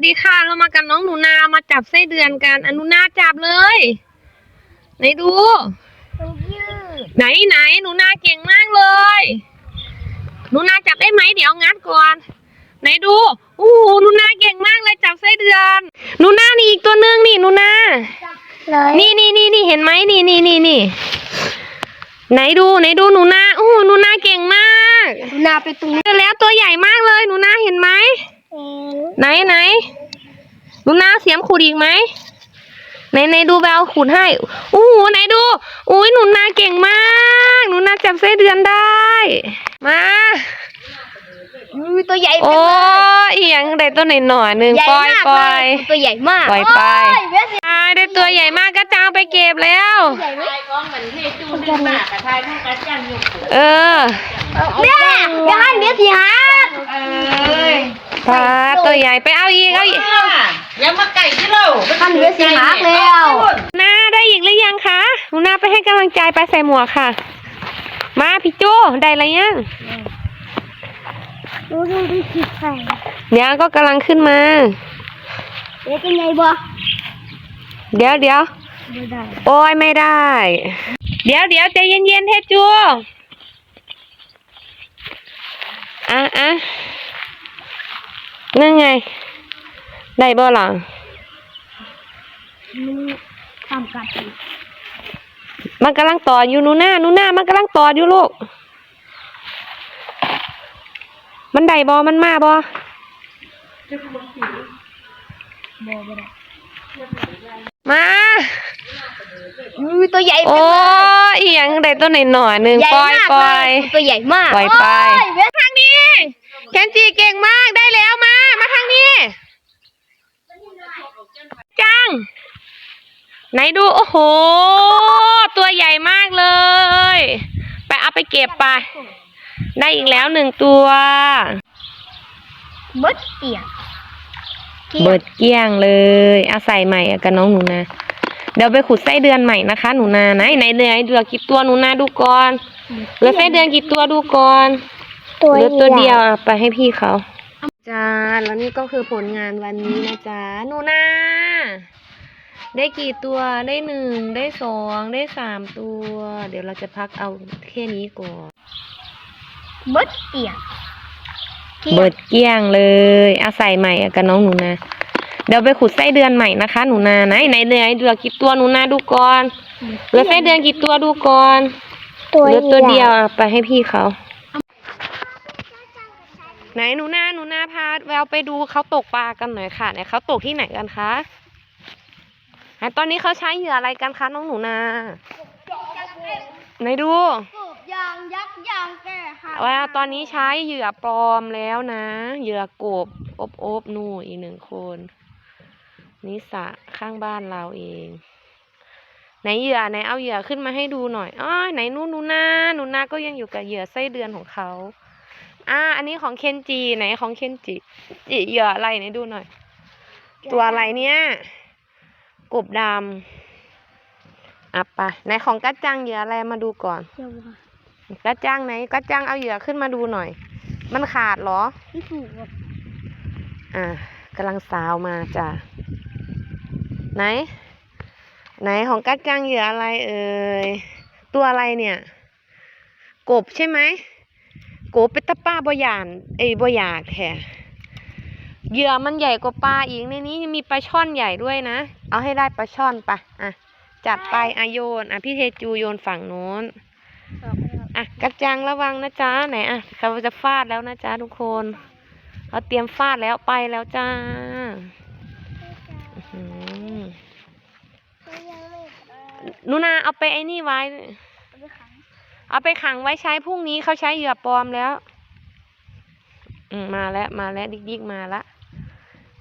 วัสดีค่ะ เรามากับน้องหนูนามาจับไส้เดือนกันอนุนาจับเลย ไหนดูมันยืดไหนไหนหนูนาเก่งมากเลย หนูนาจับได้ไหมเดี๋ยวงัดก่อน ไหนดูอู้หูหนูนาเก่งมากเลยจับไส้เดือน หนูนานี่อีกตัวหนึงนี่หนูนาเลยนี่นี่นี่นี่เห็นไหมนี่นี่นี่นี่ไหนดูไหนดูหนูนาอู้หูหนูนาเก่งมากนาไปตรงนี้เจอแล้วตัวใหญ่มากเลยหนูนาเห็นไหมเอง ไหนไหนหนูนาเสียมขุดอีกไหมไหนไหนดูแววขุดให้อู้หูไหนดูอุ้ยหนูนาเก่งมาก หนูนาจับไส้เดือนได้ มาอุ้ยตัวใหญ่โอ้ยอีหยังได้ตัวหน่อยหน่อยๆหนึ่งใหญ่ปล่อยมากปล่เลอยยตัวใหญ่มากปล่อยไปโอ้ยเว้ยอ่าได้ตัวใหญ่มากก็จางไปเก็บแล้วใหญ่ไหมเออแม่อย่าหันเดี๋ยวสิฮะ ปลาตัวใหญ่ไปเอาอีกเอาอีกอย่ามาไก่ที่เราหันเดี๋ยวสิฮะแล้วนาได้อีกหรือยังคะหนูนาไปให้กำลังใจไปใส่หมวกค่ะ มาพี่โจได้แล้วยังดูดูดูสิใส่เดี๋ยวก็กำลังขึ้นมาเดี๋ยวเป็นไงบ่เดี๋ยวเดี๋ยวไม่ได้โอ้ยไม่ได้ เดี๋ยวเดี๋ยวใจเย็นๆเทจูอะอะ นั่นไง ได้บ่หรอมันทำกัดอีกมันกำลังต่ออยู่หนูหน้าหนูหน้ามันกำลังต่ออยู่ลูก มันได้บ่มันมาบ่บ่บ่ได้มาอุ้ยตัวใหญ่โอ้ยอีหยังได้ตัวหน่อยหน่อยๆหนึ่งใหญ่ปล่อยมากปล่เลอยยตัวใหญ่มากปล่อยไป โอ้ยเว้ยทางนี้ เคนจิเก่งมากได้แล้วมา มาทางนี้ จัง ไหนดู โอ้โห ตัวใหญ่มากเลย ไปเอาไปเก็บไป ได้อีกแล้วหนึ่งตัวเบิดเปียกเบิดเกลี้ยงเลยอาศัยใหม่อะกับน้องหนูนาเดี๋ยวไปขุดไส้เดือนใหม่นะคะหนูนาไหนไหนเหลือเหลือกี่ตัวหนูนาดูก่อนเหลือไส้เดือนกี่ตัวดูก่อน ตัวเหลือตัวเดียวอะไปให้พี่เขาจ้าแล้วนี่ก็คือผลงานวันนี้นะจ๊ะหนูนาได้กี่ตัวได้หนึ่งได้สองได้สามตัว เดี๋ยวเราจะพักเอาแค่นี้ก่อนเบิดเปียกเบิดเกลี้ยงเลยอาศัยใหม่อะกับน้องหนูนาเดี๋ยวไปขุดไส้เดือนใหม่นะคะหนูนาไหนไหนเหลือเหลือกี่ตัวหนูนาดูก่อนเหลือไส้เดือนกี่ตัวดูก่อนเหลือตัวเดียวอะไปให้พี่เขา ไหนหนูนาหนูนาพาแววไปดูเขาตกปลากันหน่อยค่ะไหนเขาตกที่ไหนกันคะไหนตอนนี้เขาใช้เหยื่ออะไรกันคะน้องหนูนาไหนดูยางยักษ์ยางแก่ค่ะว่าตอนนี้ใช้เหยื่อปลอมแล้วนะ เหยื่อกบอบอบๆนู่นอีกหนึ่งคนนิสระข้างบ้านเราเองไหนเหยื่อไหนเอาเหยื่อขึ้นมาให้ดูหน่อยอ้อยไหนนู่นหนูนาหนูนาก็ยังอยู่กับเหยื่อไส้เดือนของเขา อ่า อันนี้ของเคนจีไหนของเคนจิจิเหยื่ออะไรไหนดูหน่อย ตัวอะไรเนี่ยกบดำอะไปไหนของกัจจังเหยื่ออะไรมาดูก่อนเจ้าค่ะกัจจังไหนกัจจังเอาเหยื่อขึ้นมาดูหน่อย มันขาดเหรอพี่ถูกครับอะกำลังสาวมาจ้ะไหน ไหนของกัจจังเหยื่ออะไรเอ่ยตัวอะไรเนี่ย กบใช่ไหม กบเป็นตะป้าบอยานเอ้ยบอยากแท้เหยื่อมันใหญ่กว่าปลาอีกในนี้ยังมีปลาช่อนใหญ่ด้วยนะ เอาให้ได้ปลาช่อนไปอะจัดไปอะโยนอะพี่เทจูโยนฝั่งโน้นอะกัจจังระวังนะจ๊ะไหนอะเขาจะฟาดแล้วนะจ๊ะทุกคนเราเตรียมฟาดแล้วไปแล้วจ้าอื้อหือหนูนาเอาไปไอ้นี่ไว้ เอาไปขังไว้ใช้พรุ่งนี้เขาใช้เหยื่อปลอมแล้วอืมมาแล้วมาแล้วดิกดิกมาละ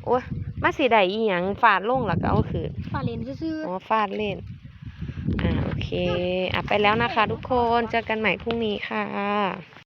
โอ้ยมาสีใดอีหยังฟาดลงหรอก็เอาคืนฟาเลนซื่ออ๋อฟาดเล่น อ่าโอเคอะไปแล้วนะคะทุกคนเจอกันใหม่พรุ่งนี้ค่ะ